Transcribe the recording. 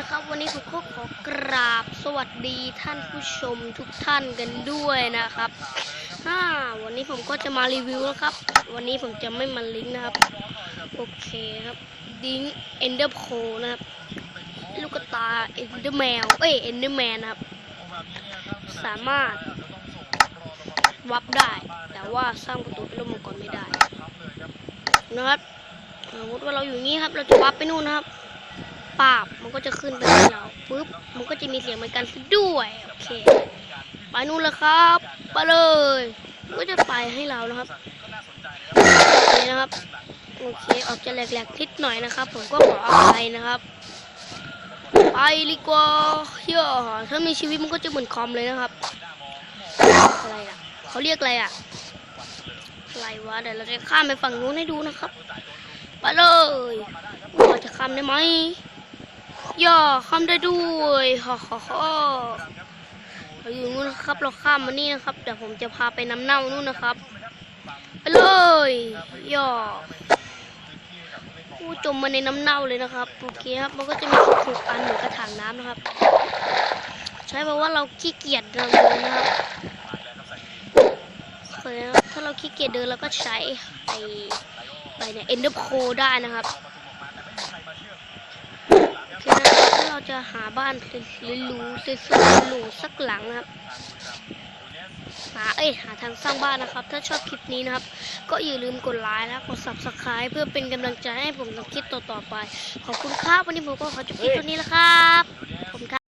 นะครับ วันนี้ผมก็ขอกราบสวัสดีท่านผู้ชมทุกท่านกันด้วยนะครับอ่าวันนี้ผมก็จะมารีวิวนะครับ วันนี้ผมจะไม่มาลิงก์นะครับ โอเคครับดิงเอนเดอร์โพนะครับ ลูกตาเอนเดอร์แมว เอ้ยเอนเดอร์แมนนะครับ สามารถ วับได้ แต่ว่าสร้างประตูเป็นรูปมังกรไม่ได้ นะครับสมมติว่าเราอยู่นี้ครับ เราจะวับไปนู่นนะครับ ปาบมันก็จะขึ้นไปที่เราปุ๊บมันก็จะมีเสียงเหมือนกันซะด้วยโอเค ไปนู่นเลยครับ ไปเลยมันก็จะไปให้เรานะครับโอเคนะครับโอเคออกจะแหลกๆนิดหน่อยนะครับ ผมก็ขออภัยนะครับ ไปดีกว่าเฮ้ยถ้ามีชีวิตมันก็จะเหมือนคอมเลยนะครับอะไรอะเขาเรียกอะไรอะอะไรวะเดี๋ยวเราจะข้ามไปฝั่งนู้นให้ดูนะครับ ไปเลยเราจะข้ามได้ไหม ย่าข้ามได้ด้วยฮ่าฮ่าฮ่าเราอยู่นู้นนะครับ เราข้ามมานี่นะครับ เดี๋ยวผมจะพาไปน้ำเน่านู่นนะครับ ไปเลย ย่าอู้จมมาในน้ำเน่าเลยนะครับโอเคครับ มันก็จะมีถูกอันเหมือนกระถางน้ำนะครับ ใช่เพราะว่าเราขี้เกียจเดินเลยนะครับเคยนะถ้าเราขี้เกียจเดินเราก็ใช้ไอ้ไปเนี่ยเอนเดอร์โพได้นะครับ ทีนี้เราจะหาบ้านหรูสวยๆหรูสักหลังนะครับหาเอ้ยหาทางสร้างบ้านนะครับ ถ้าชอบคลิปนี้นะครับ ก็อย่าลืมกดไลค์และกด subscribe เพื่อเป็นกำลังใจให้ผมทำคลิปต่อๆไป ขอบคุณครับ วันนี้ผมก็ขอจบคลิปตัวนี้แล้วครับผมครับ